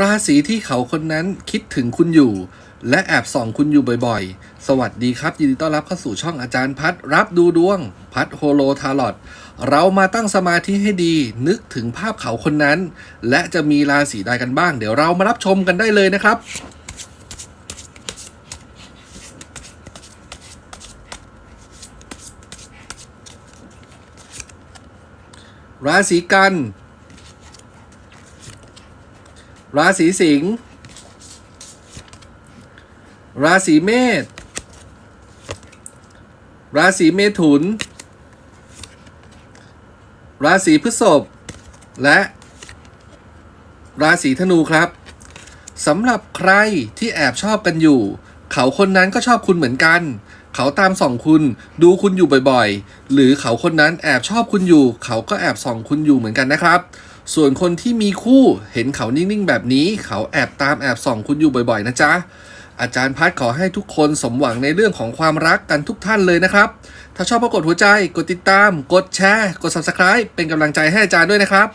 ราศีที่เขาคนนั้นคิดถึงคุณอยู่ และแอบส่องคุณอยู่บ่อยๆ สวัสดีครับ ยินดีต้อนรับเข้าสู่ช่องอาจารย์พัดรับดูดวง พัดโฮโลทาร์ลอตเรามาตั้งสมาธิให้ดีนึกถึงภาพเขาคนนั้น และจะมีราศีใดกันบ้าง เดี๋ยวเรามารับชมกันได้เลยนะครับราศีกัน ราศีสิงห์ราศีเมษราศีเมถุน ราศีพฤษภและราศีธนูครับสำหรับใครที่แอบชอบกันอยู่ เขาคนนั้นก็ชอบคุณเหมือนกัน เขาตามส่องคุณดูคุณอยู่บ่อยๆ หรือเขาคนนั้นแอบชอบคุณอยู่ เขาก็แอบส่องคุณอยู่เหมือนกันนะครับ ส่วนคนที่มีคู่เห็นเขานิ่งๆ แบบนี้ เขาแอบตามแอบส่องคุณอยู่บ่อยๆ นะจ๊ะ อาจารย์พัดขอให้ทุกคนสมหวังในเรื่องของความรักกันทุกท่านเลยนะครับ ถ้าชอบก็กดหัวใจ กดติดตาม กดแชร์ กด subscribe เป็นกำลังใจให้อาจารย์ด้วยนะครับ